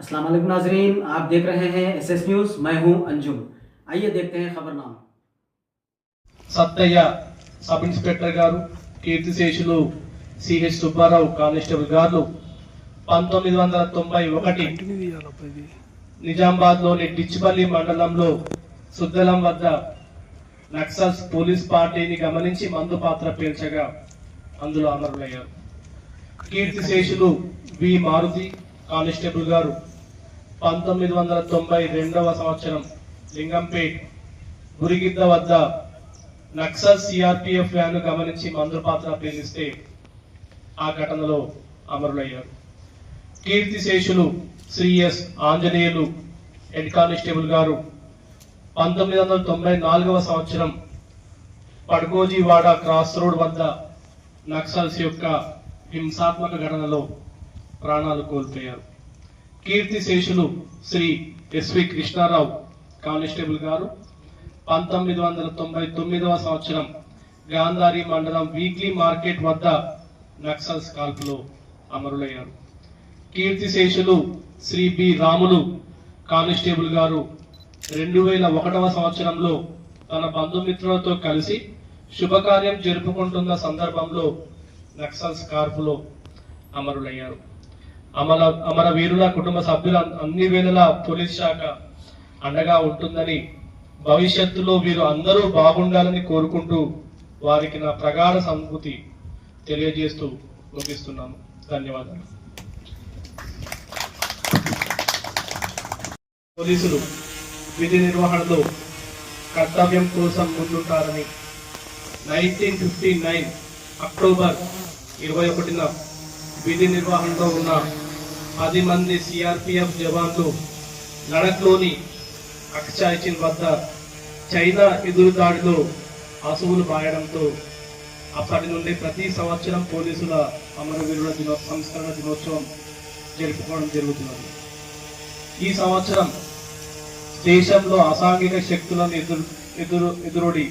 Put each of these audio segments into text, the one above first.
अस्सलाम वालेकुम नाजरीन आप देख रहे हैं एस एस न्यूज़ मैं हूं अंजुम आइए देखते हैं खबरनामा సత్తయ్య సబ్ ఇన్స్పెక్టర్ గారు కీర్తిశేషులు సిహెచ్ సుబ్బారావు కానిస్టేబుల్ గారు పంతొమ్మిది వందల తొంభై ఒకటి నిజామాబాద్ లోని డిచ్చిపల్లి మండలంలో సుద్దలం వద్ద నక్సల్స్ పోలీస్ పార్టీని గమనించి మందు పాత్ర పీల్చగా అందులో అమరులయ్యారు కీర్తిశేషులు వి మారుతి కానిస్టేబుల్ గారు పంతొమ్మిది వందల తొంభై రెండవ సంవత్సరం లింగంపేట్ గురిగిద్ద వద్ద నక్సల్ సిఆర్పిఎఫ్ వ్యాన్ గమనించి మందు పాత్ర పేలిస్తే ఆ ఘటనలో అమరులయ్యారు. కీర్తిశేషులు Shri S. Anjaneyulu head constable గారు పంతొమ్మిది వందల తొంభై నాలుగవ సంవత్సరం పడ్గోజీవాడ క్రాస్ రోడ్ వద్ద నక్సల్స్ యొక్క హింసాత్మక ఘటనలో ప్రాణాలు కోల్పోయారు. కీర్తిశేషులు శ్రీ ఎస్వి కృష్ణారావు కానిస్టేబుల్ గారు. పంతొమ్మిది వందల తొంభై తొమ్మిదవ సంవత్సరం గాంధారి మండలం వీక్లీ మార్కెట్ వద్ద నక్సల్స్ కాల్పులో అమరులయ్యారు. కీర్తిశేషులు శ్రీ బి రాములు కానిస్టేబుల్ గారు రెండు వేల ఒకటవ సంవత్సరంలో తన బంధుమిత్రులతో కలిసి శుభకార్యం జరుపుకుంటున్న సందర్భంలో నక్సల్స్ కార్పులో అమరులయ్యారు. అమర అమరవీరుల కుటుంబ సభ్యుల అన్ని వేళల పోలీస్ శాఖ అండగా ఉంటుందని భవిష్యత్తులో వీరు అందరూ బాగుండాలని కోరుకుంటూ వారికి నా ప్రగాఢ సంస్కృతి తెలియజేస్తూ ముగిస్తున్నాను. ధన్యవాదాలు. పోలీసులు విధి నిర్వహణలో కర్తవ్యం కోసం ముందుంటారని నైన్టీన్ ఫిఫ్టీ నైన్ అక్టోబర్ ఇరవై ఒకటిన విధి నిర్వహణలో ఉన్న పది మంది సిఆర్పిఎఫ్ జవాన్లు లడఖ్లోని అక్చాయిచిన్ వద్ద చైనా ఎదురుదాడిలో అసువులు బాయడంతో అప్పటి నుండి ప్రతి సంవత్సరం పోలీసుల అమరవీరుల దినో సంస్కరణ దినోత్సవం జరుపుకోవడం జరుగుతున్నది. ఈ సంవత్సరం దేశంలో అసాంఘిక శక్తులను ఎదురు ఎదురు ఎదురొడి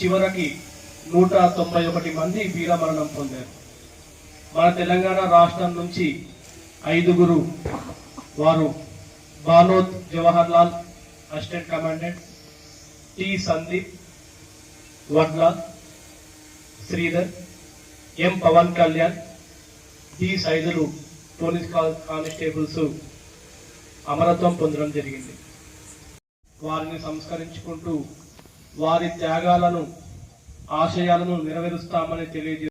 చివరికి నూట తొంభై ఒకటి మంది వీరమరణం పొందారు. మన తెలంగాణ రాష్ట్రం నుంచి ఐదుగురు వారు Banoth Jawahar Lal assistant commandant T Sandeep Vadlal Sridhar M Pawan Kalyan E Saidulu police కా- కానిస్టేబుల్స్ అమరత్వం పొందడం జరిగింది. వారిని సంస్కరించుకుంటూ వారి త్యాగాలను ఆశయాలను నెరవేరుస్తామని తెలియజే